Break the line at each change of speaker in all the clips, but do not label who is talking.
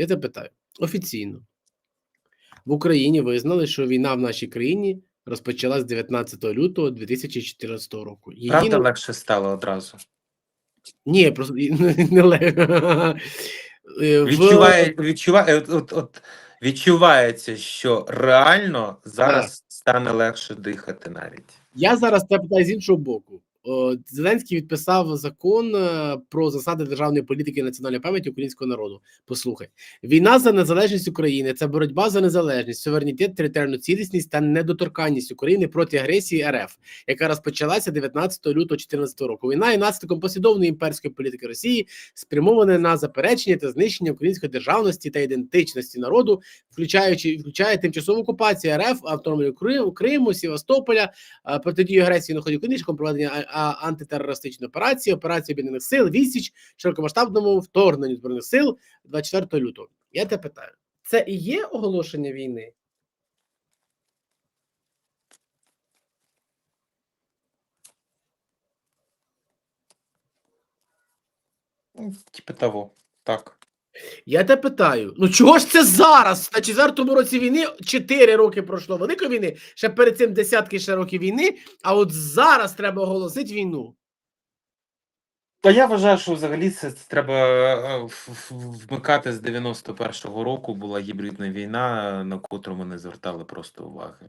Я тебе питаю офіційно. В Україні визнали, що війна в нашій країні розпочалась 19 лютого 2014 року. Її
Правда, легше стало одразу.
Ні, просто не. Е,
Відчуває, відчуває, от, от, от, відчувається, що реально зараз стане легше дихати навіть.
Я зараз тебе питаю з іншого боку. Зеленський підписав закон е, про засади державної політики і національної пам'яті українського народу. Послухай, війна за незалежність України це боротьба за незалежність, суверенітет, територіальну цілісність та недоторканність України проти агресії РФ, яка розпочалася 19 лютого 2014 року. Війна є наслідком послідовної імперської політики Росії, спрямоване на заперечення та знищення української державності та ідентичності народу, включаючи включає тимчасову окупацію РФ, автономію Криму, Севастополя, е, протидію агресії на ході конічком, проведення а- а- антитерористичної операції, операції об'єднаних сил, відсіч широкомасштабному вторгненню збройних сил 24 лютого. Я тебе питаю, це і є оголошення війни?
Типу того. Так.
Я тебе питаю: ну чого ж це зараз? На четвертому році війни 4 роки пройшло великої війни, ще перед цим десятки ще років війни, а от зараз треба оголосити війну.
Та я вважаю, що взагалі це треба е, в- вмикати з 91-го року. Була гібридна війна, на котру ми не звертали просто уваги.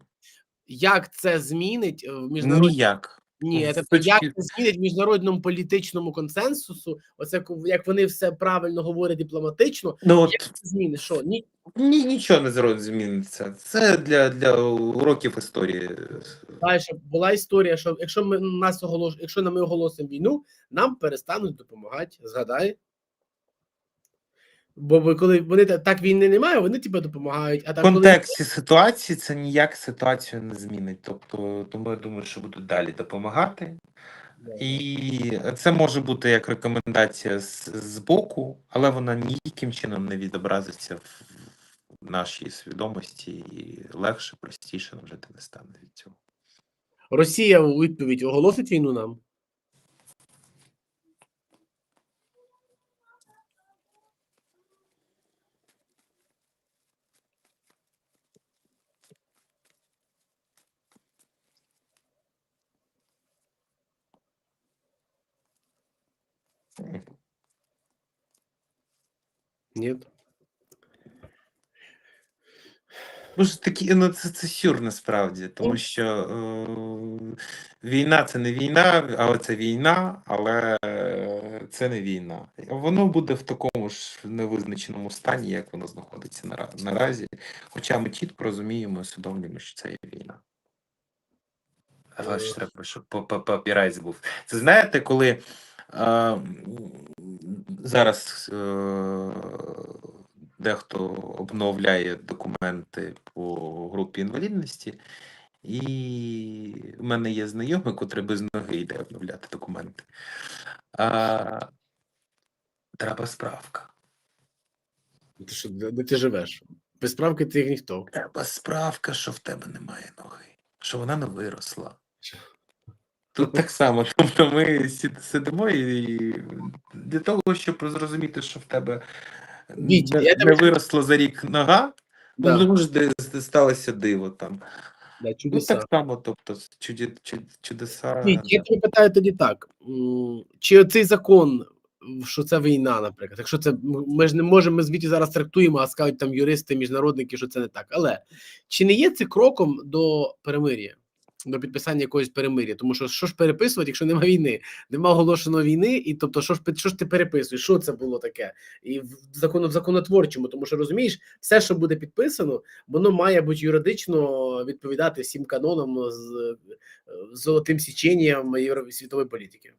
Як це змінить е, в міжнародній
Ніяк.
Ні,
З
тобто як змінить міжнародному політичному консенсусу? Оце як вони все правильно говорять дипломатично.
Ну от
Як це зміни? Що ні?
ні, нічого не зробить. зміниться. Це для, для уроків історії.
Далі була історія, що якщо ми нас оголош... якщо ми оголосимо війну, нам перестануть допомагати. Згадай. Бо ви- коли вони так війни немає, вони тебе допомагають. А
В
так коли
контексті ситуації це ніяк ситуацію не змінить. Тобто, тому я думаю, що будуть далі допомагати. І це може бути як рекомендація з, з боку, але вона ніяким чином не відобразиться в в нашій свідомості і легше, простіше нам жити не стане від цього.
Росія у відповідь оголосить війну нам. Ні.
Ну ж такі, ну це, це сюр насправді, тому що е, війна це не війна, але це війна, але е, це не війна. Воно буде в такому ж невизначеному стані, як воно знаходиться нара- наразі. Хоча ми чітко розуміємо, і усвідомлюємо, що це є війна. Але ж треба, щоб па- па- папірець був. Це знаєте, коли е, зараз е, дехто обновляє документи по групі інвалідності, і в мене є знайомий, котрий без ноги йде обновляти документи. А, треба справка.
Ти що, де, ти живеш? Без справки ти як ніхто.
Треба справка, що в тебе немає ноги, що вона не виросла. Тут так само, тобто ми сидимо і для того, щоб зрозуміти, що в тебе
Вітя,
не,
я
не виросла за рік нога,
Да,
ну може де де сталося диво там.
да,
Ну так само, тобто чуді, чуд- чудеса.
Віть, я тебе питаю тоді так: чи цей закон, що це війна, наприклад, якщо це ми ж не можемо, ми звідти зараз трактуємо, а скажуть там юристи, міжнародники, що це не так. Але чи не є це кроком до перемир'я, до підписання якогось перемир'я? Тому що що ж переписувати, якщо немає війни, нема оголошено війни, і тобто, що ж що ж ти переписуєш? Що це було таке? І в закону в законотворчому, тому що розумієш, все, що буде підписано, воно має бути юридично відповідати всім канонам з е, золотим січенням світової політики.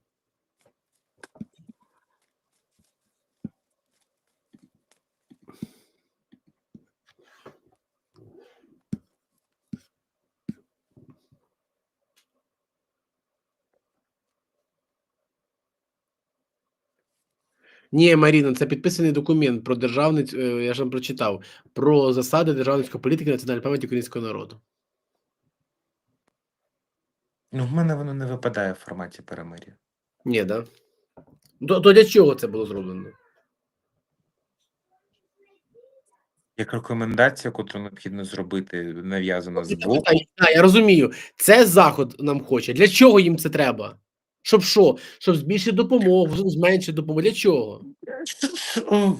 Ні, Маріна, це підписаний документ про державний, е, я ж вам прочитав, про засади державницької політики національної пам'яті українського народу.
Ну, в мене воно не випадає в форматі перемир'я.
Ні, да? То, то для чого це було зроблено?
Як рекомендація, котру необхідно зробити, нав'язана з боку.
питаю, я розумію. Це заход нам хоче. Для чого їм це треба? Щоб що? Щоб збільшити допомогу, зменшити допомогу. Для чого?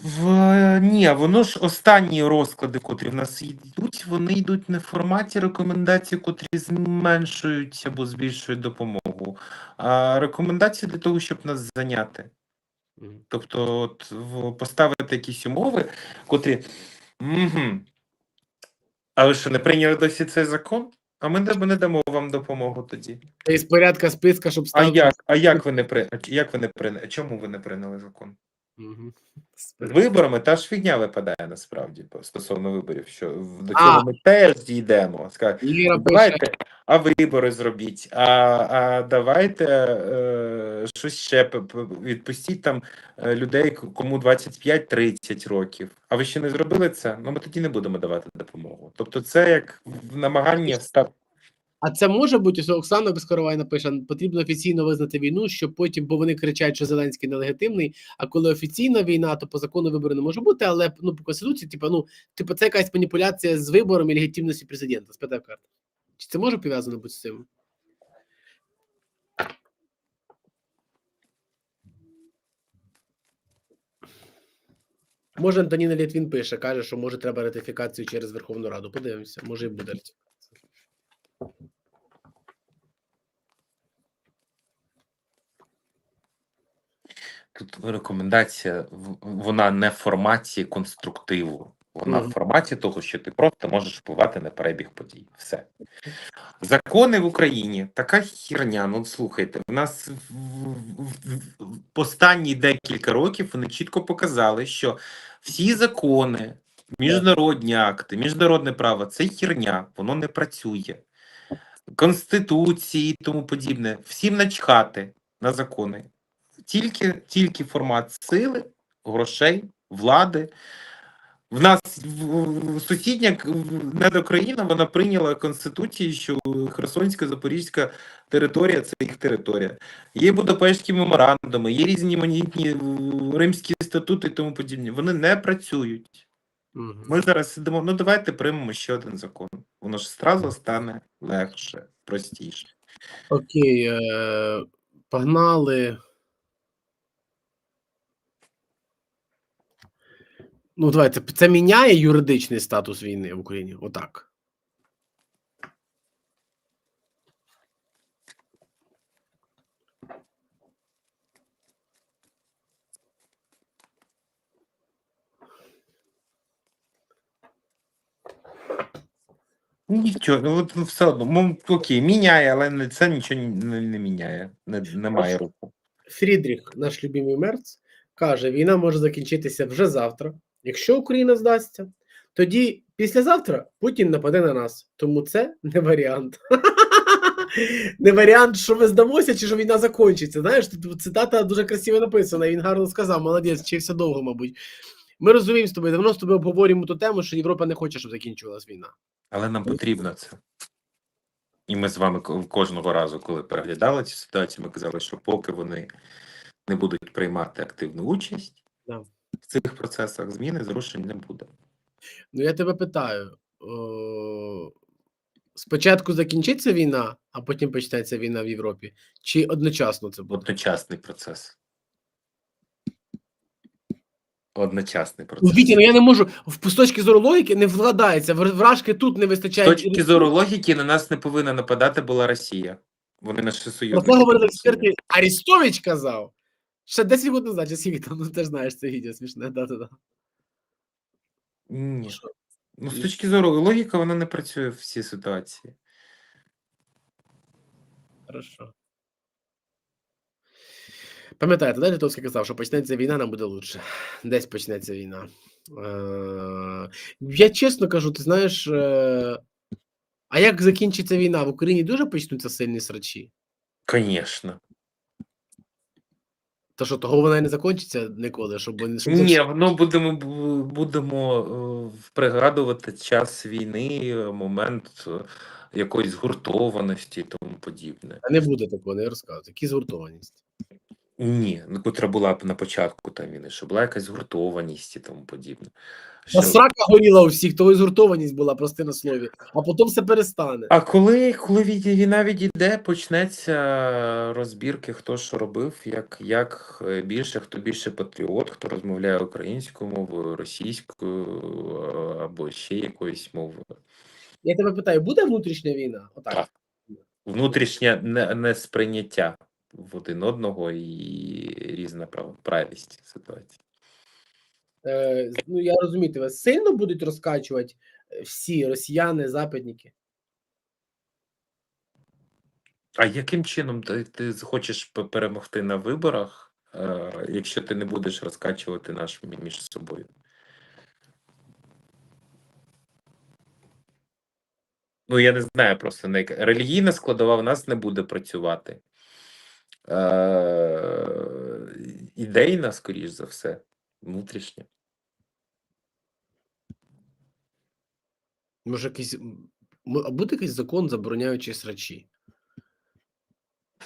В, ні, воно ж останні розклади, котрі в нас йдуть, вони йдуть не в форматі рекомендацій, котрі зменшують або збільшують допомогу, а рекомендації для того, щоб нас зайняти. Тобто, от, поставити якісь умови, котрі. Угу. А ви що, не прийняли досі цей закон? А ми не, ми не дамо вам допомогу тоді.
Це із порядка списка, щоб
А
ставити.
як? А як ви не при... а як ви не прийняли? Чому ви не прийняли закон?
Мгм.
З виборами та ж фігня випадає насправді стосовно виборів, що до
А.
цього ми теж дійдемо. Скажуть, давайте, а вибори зробіть, а, а давайте е, щось ще відпустіть там е, людей, кому 25-30 років. А ви ще не зробили це? Ну ми тоді не будемо давати допомогу. Тобто, це як намагання стати.
А це може бути, ось Оксана Безкоровай напише, потрібно офіційно визнати війну, щоб потім, бо вони кричать, що Зеленський нелегітимний, а коли офіційна війна, то по закону вибори не може бути, але ну, по Конституції, типу, ну, типу, це якась маніпуляція з вибором і легітимністю президента. Спитав карта. Чи це може пов'язано бути з цим? Може, Антоніна Літвін пише, каже, що може треба ратифікацію через Верховну Раду. Подивимося, може і буде
Тут рекомендація, вона не в форматі конструктиву, вона
Мгм.
в форматі того, що ти просто можеш впливати на перебіг подій. Все. Закони в Україні така херня. Ну слухайте, в нас в, в, в, в останні декілька років вони чітко показали, що всі закони, міжнародні акти, міжнародне право це херня, воно не працює. Конституції і тому подібне. Всім начхати на закони. Тільки, тільки формат сили, грошей, влади. В нас сусідня недокраїна вона прийняла конституцію, що Херсонська Запорізька територія це їх територія. Є Будапештські меморандуми, є різні манітні римські статути і тому подібне. Вони не працюють. Ми зараз сидимо. Ну давайте приймемо ще один закон. Воно ж зразу стане легше, простіше.
Окей, е, погнали. Ну, давайте, це міняє юридичний статус війни в Україні? Отак.
Нічого, ну от ну, все одно. Ну, окей, міняє, але це нічого не, не міняє. Не, немає руху.
Фрідріх, наш любимий мерц, каже: війна може закінчитися вже завтра. Якщо Україна здасться, тоді післязавтра Путін нападе на нас. Тому це не варіант. Не варіант, що ми здамося, чи що війна закінчиться. Знаєш, тут цитата дуже красиво написана. Він гарно сказав, молодець, вчився довго, мабуть. Ми розуміємо з тобою, давно з тобою обговорюємо ту тему, що Європа не хоче, щоб закінчувалась війна.
Але нам потрібно це. І ми з вами кожного разу, коли переглядали цю ситуацію, ми казали, що поки вони не будуть приймати активну участь
Да.
В цих процесах, зміни зрушень не буде.
Ну я тебе питаю: о, спочатку закінчиться війна, а потім почнеться війна в Європі? Чи одночасно це буде?
Одночасний процес. Одночасний
Ну,
процес.
Вітя, ну я не можу в з точки зору логіки не вкладається. Вражки тут не вистачає.
З точки зору логіки, на нас не повинна нападати була Росія. Вони наші
Про
союзники.
це говорили експерти. Арістович казав. Ще 10 секунд назад, чи скільки там, ну ти ж знаєш це відео смішне. Да, да, да.
Ні.
Що?
Ну, з точки зору логіки, вона не працює в цій ситуації.
Хорошо. Пам'ятаєте, да, Литовський казав, що почнеться війна, нам буде лучше. Десь почнеться війна. Е, я чесно кажу, ти знаєш, е, а як закінчиться війна? В Україні дуже почнуться сильні срачі?
Звісно.
То що, того вона і не закінчиться ніколи, щоб вони щоб
Ні, ну будемо будемо е, пригадувати час війни, момент е, якоїсь згуртованості і тому подібне.
Та не буде такого, не розказуй. Які згуртованість?
Ні, ну котра була б на початку там війни, що була якась згуртованість і тому подібне. Що-
срака горіла у всіх, то і згуртованість була, прости на слові, а потім все перестане.
А коли, коли від- війна відійде, почнеться розбірки, хто що робив, як, як е, більше, хто більше патріот, хто розмовляє українською мовою, російською е, або ще якоюсь мовою.
Я тебе питаю, буде внутрішня війна? Отак.
Так. Внутрішнє не, несприйняття в один одного і різна прав- правильність ситуації.
Е, ну я розумію, тебе сильно будуть розкачувати е, всі росіяни, западники.
А яким чином ти, ти захочеш перемогти на виборах, е, якщо ти не будеш розкачувати наш між собою? Ну, я не знаю просто яка- релігійна складова в нас не буде працювати. Е, ідейна, скоріш за все, внутрішня.
Може, якийсь а буде якийсь закон, забороняючи срачі?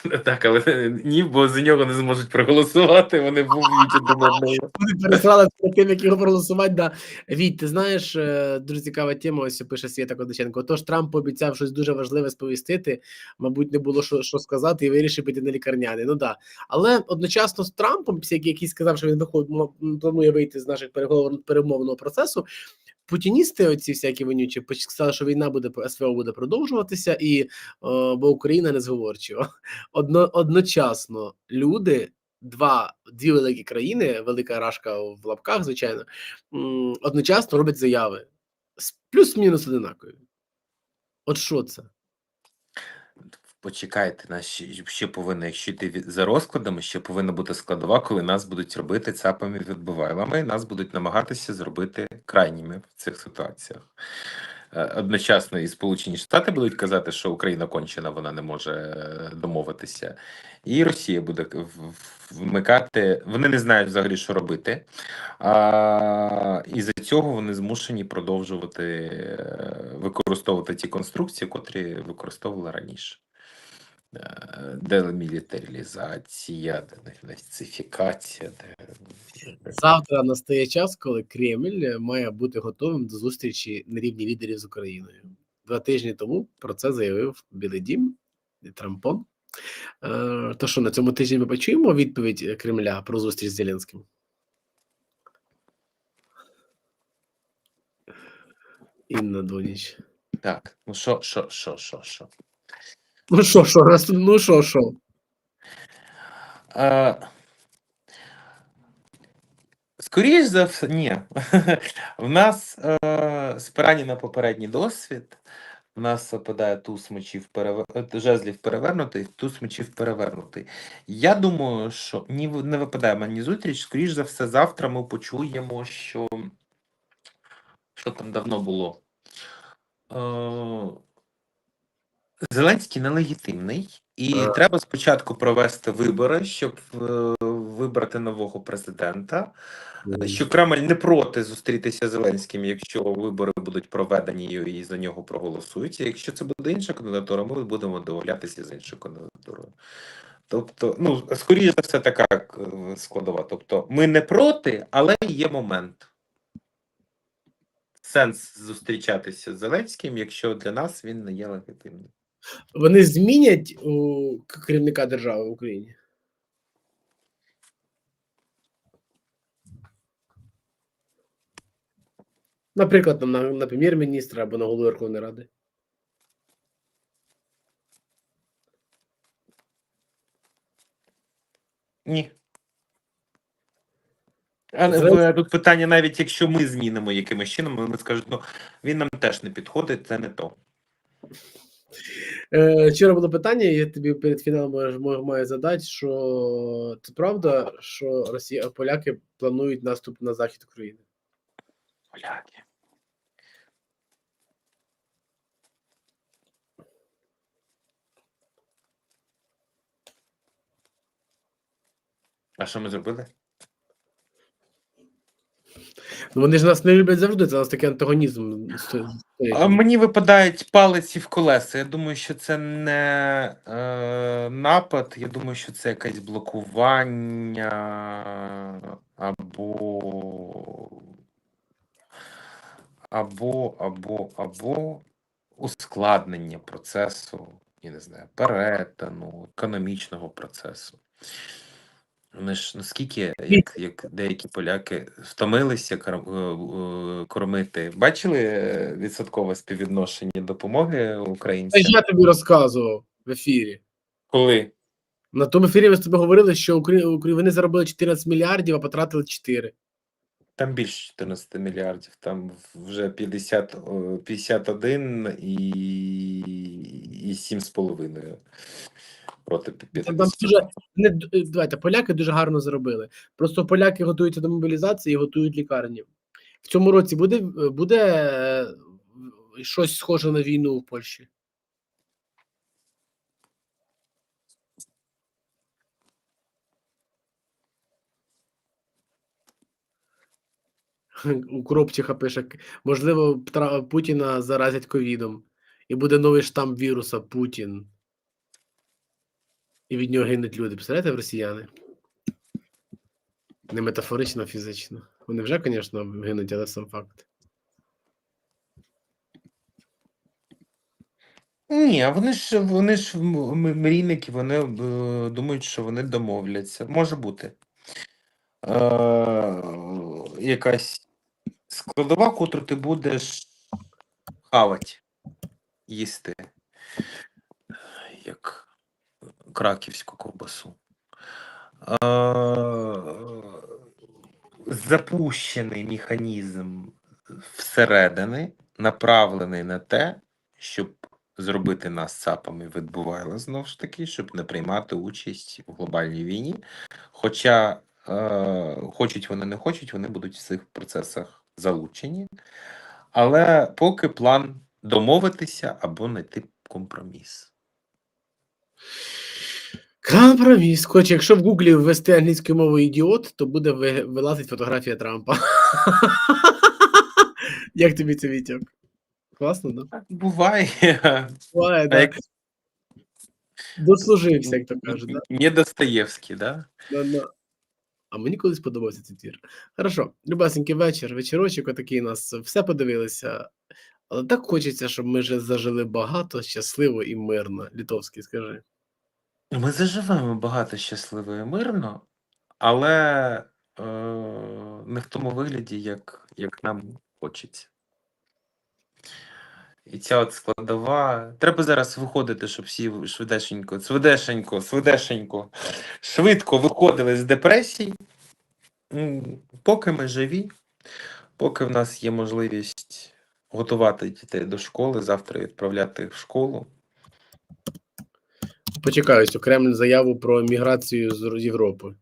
Так, але ні, бо за нього не зможуть проголосувати, вони вб'ють один одного.
Вони пересрали перед тим, як його проголосувати. Да. Віть, ти знаєш, е, дуже цікава тема. Ось пише Свята Кодиченко. Отож, Трамп пообіцяв щось дуже важливе сповістити. Мабуть, не було що, що сказати, і вирішив піти на лікарняний. Ну да. Але одночасно з Трампом, який який сказав, що він виходить, планує вийти з наших переговорів перемовного процесу. Путіністи, оці всякі вонючі, сказали, що війна буде СВО буде продовжуватися, і е, бо Україна не зговорчива. Одно, одночасно люди два дві великі країни, велика рашка в лапках, звичайно, одночасно роблять заяви з плюс-мінус одинакові. От що це?
Почекайте, нас ще, повинно, якщо йти за розкладами, ще повинна бути складова, коли нас будуть робити цапами відбивайлами, нас будуть намагатися зробити крайніми в цих ситуаціях. Е, Одночасно і Сполучені Штати будуть казати, що Україна кончена, вона не може е, домовитися, і Росія буде вмикати. Вони не знають взагалі, що робити. А, і за цього вони змушені продовжувати е, використовувати ті конструкції, котрі використовували раніше. Е, Демілітаризація, денацифікація. де-
Завтра настає час, коли Кремль е, має бути готовим до зустрічі на рівні лідерів з Україною. Два тижні тому про це заявив Білий Дім і Трампон. Е, То що на цьому тижні ми почуємо відповідь Кремля про зустріч з Зеленським? Інна Доніч.
Так, ну що, що, що, що, що?
Ну що, що, раз- ну що, що?
Е, Скоріш за все, ні. В нас е, спирання на попередній досвід. В нас випадає туз мечів перевер... е, жезлів перевернутий, туз мечів перевернутий. Я думаю, що ні, не випадає мені зустріч. Скоріш за все, завтра ми почуємо, що що там давно було. Е, Зеленський нелегітимний, і
Так.
треба спочатку провести вибори, щоб е, вибрати нового президента. Що Кремль не проти зустрітися з Зеленським, якщо вибори будуть проведені і за нього проголосують. Якщо це буде інша кандидатура, ми будемо домовлятися з іншою кандидатурою. Тобто, ну, скоріше за все, така е, складова. Тобто, ми не проти, але є момент. Сенс зустрічатися з Зеленським, якщо для нас він не є легітимним.
Вони змінять у керівника держави в Україні? Наприклад, на, на прем'єр-міністра або на голову Верховної Ради.
Ні. А не- тут питання, навіть якщо ми змінимо якимось чином, вони скажуть, ну він нам теж не підходить, це не то.
Е, вчора було питання, я тобі перед фіналом маю, задати, що це правда, що Росія, поляки планують наступ на захід України.
Поляки. А що ми зробили?
Ну, вони ж нас не люблять завжди, це у нас такий антагонізм.
А мені випадають палиці в колеса. Я думаю, що це не е, напад. Я думаю, що це якесь блокування або або, або, або ускладнення процесу, я не знаю, перетину, економічного процесу. Вони ж наскільки, як, як деякі поляки втомилися е, е, кормити. Бачили е, відсоткове співвідношення допомоги українцям?
я тобі розказував в ефірі.
Коли?
На тому ефірі ми з тобою говорили, що вони заробили 14 мільярдів, а потратили 4.
Там більше 14 мільярдів, там вже 50, 51 і, і 7,5 проти
Там,
50.
там дуже не е, давайте, поляки дуже гарно заробили. Просто поляки готуються до мобілізації і готують лікарні. В цьому році буде, буде е, щось схоже на війну в Польщі. У Коробчиха пише, можливо, Путіна заразять ковідом, і буде новий штам віруса Путін. І від нього гинуть люди. Представляєте, росіяни? Не метафорично, а фізично. Вони вже, звісно, гинуть, але сам факт.
Ні, вони ж вони ж мрійники, вони е, думають, що вони домовляться. Може бути. Е, якась складова, котру ти будеш хавати, їсти, як краківську ковбасу. Запущений механізм всередини, направлений на те, щоб зробити нас цапами відбувало знову ж таки, щоб не приймати участь у глобальній війні. Хоча е, хочуть вони не хочуть, вони будуть в цих процесах залучені. Але поки план домовитися або знайти компроміс.
Компроміс. Хоч, якщо в Гуглі ввести англійською мовою ідіот, то буде ви- вилазить фотографія Трампа. Як тобі це Вітьок? Класно, да?
Так буває.
Буває,
як
Дослужився, як то кажуть. Да?
не Достоєвський, да?
Да, да. А мені колись подобався цей твір. Хорошо, любасенький вечір, вечірочок, отакий у нас все подивилися. Але так хочеться, щоб ми вже зажили багато, щасливо і мирно. Літовський, скажи.
Ми заживемо багато щасливо і мирно, але е, не в тому вигляді, як, як нам хочеться. І ця от складова. Треба зараз виходити, щоб всі швидесенько, швидесенько, швидесенько, швидко виходили з депресій. Поки ми живі, поки в нас є можливість готувати дітей до школи, завтра відправляти їх в школу.
Почекаю, що Кремль заяву про міграцію з Європи.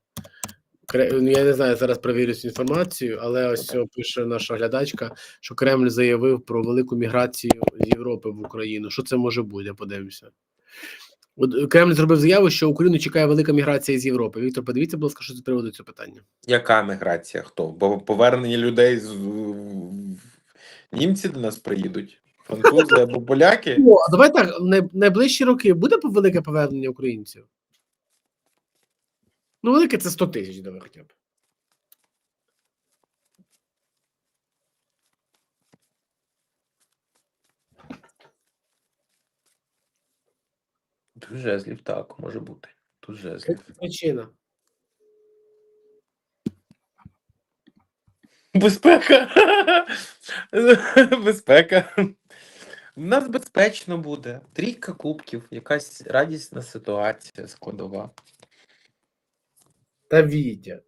Ну, Я не знаю, зараз перевірю цю інформацію, але ось пише наша глядачка, що Кремль заявив про велику міграцію з Європи в Україну. Що це може бути? Подивимося. От е, Кремль зробив заяву, що Україну чекає велика міграція з Європи. Віктор, подивіться, будь ласка, що з приводу цього питання.
Яка міграція? Хто? Бо повернення людей з німці до нас приїдуть? Французи або поляки?
О, а давай так, най- найближчі роки буде велике повернення українців? Ну, велике це 100 тисяч, давай хоча б.
Тут жезлів, так, може бути. Тут жезлів.
Причина.
Безпека. Безпека. У нас безпечно буде. Трійка кубків, якась радісна ситуація складова.
Та Вітя.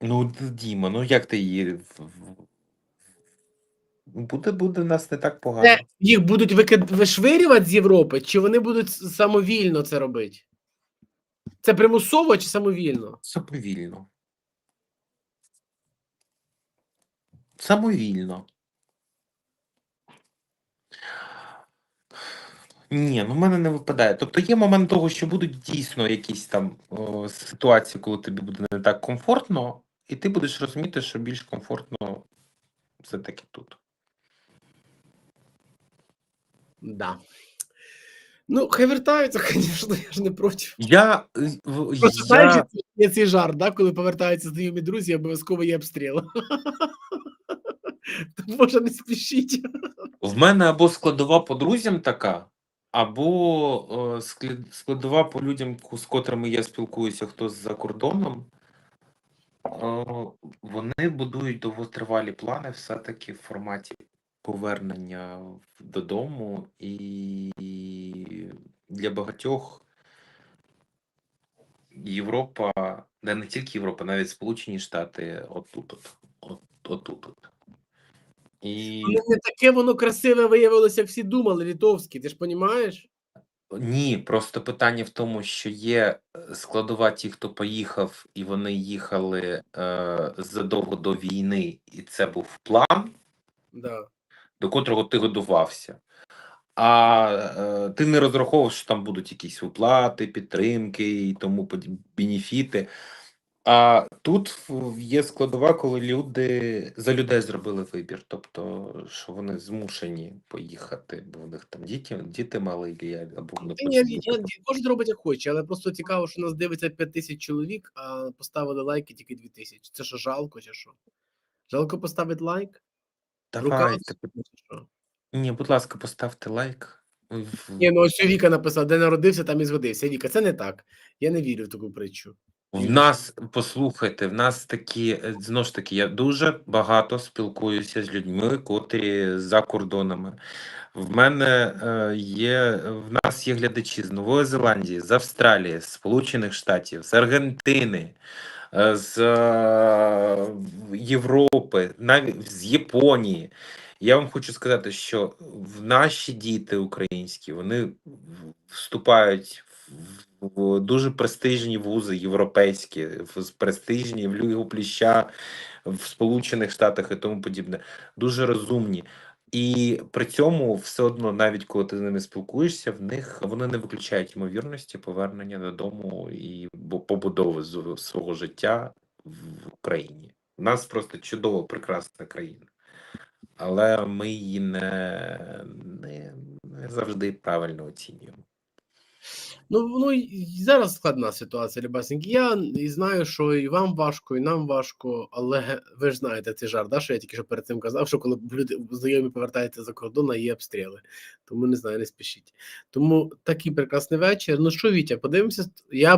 Ну, Діма, ну як ти її. в- в- Буде, буде нас не так погано.
Це їх будуть викид... вишвирювати з Європи, чи вони будуть с- самовільно це робити? Це примусово чи самовільно?
Самовільно. Самовільно. Ні, ну в мене не випадає. Тобто є момент того, що будуть дійсно якісь там о, ситуації, коли тобі буде не так комфортно, і ти будеш розуміти, що більш комфортно все-таки тут.
Да. Ну, хай вертаються, звісно, я ж не проти.
Я, е,
Просто знаєш,
я,
є цей жарт, да? коли повертаються знайомі друзі, обов'язково є обстріл. Може не спішіть.
В мене або складова по друзям така, або е, складова по людям, з котрими я спілкуюся, хто за кордоном. Е, Вони будують довготривалі плани все-таки в форматі повернення додому, і для багатьох Європа, да не тільки Європа, навіть Сполучені Штати отут, от, от, отут. От. І
Ну, Не таке воно красиве виявилося, як всі думали, літовські, ти ж розумієш?
Ні, просто питання в тому, що є е, складова ті, хто поїхав, і вони їхали е, задовго до війни, і це був план,
Да.
до котрого ти готувався. А е, ти не розраховував, що там будуть якісь виплати, підтримки і тому бенефіти. А тут є складова, коли люди за людей зробили вибір, тобто, що вони змушені поїхати, бо в них там діти, діти малі, або вони
ні, кожен робить як хоче, але просто цікаво, що нас дивиться 5 тисяч чоловік, а поставили лайки тільки 2 тисячі. Це що, жалко чи що? Жалко поставити лайк? Рука
Давайте.
чи?
Ні, будь ласка, поставте лайк.
Ні, ну ось Віка написала, де народився, там і згодився. Віка, це не так. Я не вірю в таку притчу.
В нас, послухайте, в нас такі, е, знову ж таки, я дуже багато спілкуюся з людьми, котрі за кордонами. В мене е, є, в нас є глядачі з Нової Зеландії, з Австралії, з Сполучених Штатів, з Аргентини, е, з Європи, навіть з Японії. Я вам хочу сказати, що в наші діти українські вони вступають в, дуже престижні вузи європейські, в престижні в Лігу Пліща в Сполучених Штатах і тому подібне. Дуже розумні. І при цьому все одно, навіть коли ти з ними спілкуєшся, в них вони не виключають ймовірності повернення додому і побудови свого життя в Україні. У нас просто чудова, прекрасна країна, але ми її не, не, не завжди правильно оцінюємо.
Ну, ну зараз складна ситуація, Любасеньки. Я і знаю, що і вам важко, і нам важко, але ви ж знаєте цей жарт, да, що я тільки що перед цим казав, що коли люди знайомі повертаються за кордон, а є обстріли. Тому не знаю, не спішіть. Тому такий прекрасний вечір. Ну що, Вітя, подивимося. Я